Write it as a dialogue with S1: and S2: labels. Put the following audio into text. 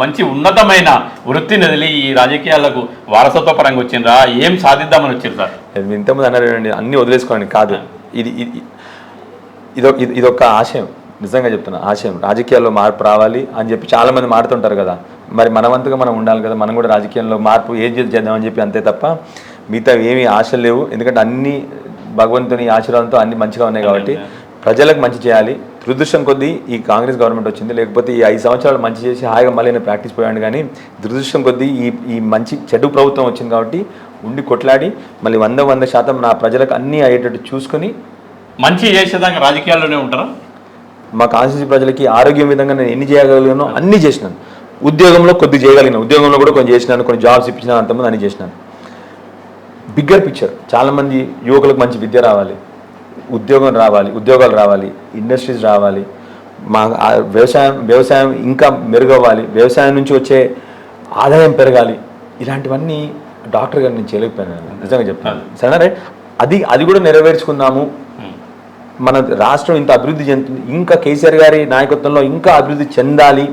S1: మంచి ఉన్నతమైన వృత్తిని వదిలి ఈ రాజకీయాలకు వారసత్వ పరంగా వచ్చిండ్రా? ఏం సాధిద్దామని వచ్చిండ్రు సార్?
S2: మీరు ఇంతకుముందు అన్నారు అన్ని వదిలేసుకోండి కాదు. ఇది ఇది ఇదో ఆశయం. నిజంగా చెప్తున్నా ఆశయం. రాజకీయాల్లో మార్పు రావాలి అని చెప్పి చాలా మంది మాడుతుంటారు కదా. మరి మనవంతుగా మనం ఉండాలి కదా మనం కూడా రాజకీయంలో మార్పు ఏం చేద్దామని చెప్పి అంతే తప్ప మిగతా ఏమీ ఆశలు లేవు. ఎందుకంటే అన్ని భగవంతుని ఆశీర్వాదంతో అన్ని మంచిగా ఉన్నాయి కాబట్టి ప్రజలకు మంచి చేయాలి. దురదృష్టం కొద్దీ ఈ కాంగ్రెస్ గవర్నమెంట్ వచ్చింది. లేకపోతే ఈ ఐదు సంవత్సరాలు మంచి చేసి హాయిగా మళ్ళీ నేను ప్రాక్టీస్ పోయాను కానీ దురదృష్టం కొద్దీ ఈ ఈ మంచి చెడు ప్రభుత్వం వచ్చింది కాబట్టి ఉండి కొట్లాడి మళ్ళీ వంద వంద శాతం నా ప్రజలకు అన్నీ అయ్యేటట్టు చూసుకొని
S1: మంచి చేసేదాకా రాజకీయాల్లోనే ఉంటారా?
S2: మా కాన్స్టిట్యూన్సీ ప్రజలకి ఆరోగ్యం విధంగా నేను ఎన్ని చేయగలిగానో అన్ని చేసినాను. ఉద్యోగంలో కొద్ది చేయగలిగిన ఉద్యోగంలో కూడా కొన్ని చేసినాను కొన్ని జాబ్స్ ఇప్పించినాను అంతమంది అన్ని చేసినాను. Bigger picture. చాలామంది యువకులకు మంచి విద్య రావాలి. ఉద్యోగం రావాలి ఉద్యోగాలు రావాలి ఇండస్ట్రీస్ రావాలి మా వ్యవసాయం వ్యవసాయం ఇంకా మెరుగవ్వాలి వ్యవసాయం నుంచి వచ్చే ఆదాయం పెరగాలి ఇలాంటివన్నీ డాక్టర్ గారు నేను చేయలేకపోయాను. నిజంగా చెప్తాను సరే రైట్ అది అది కూడా నెరవేర్చుకుందాము. మన రాష్ట్రం ఇంత అభివృద్ధి చెందుతుంది ఇంకా కేసీఆర్ గారి నాయకత్వంలో ఇంకా అభివృద్ధి చెందాలి.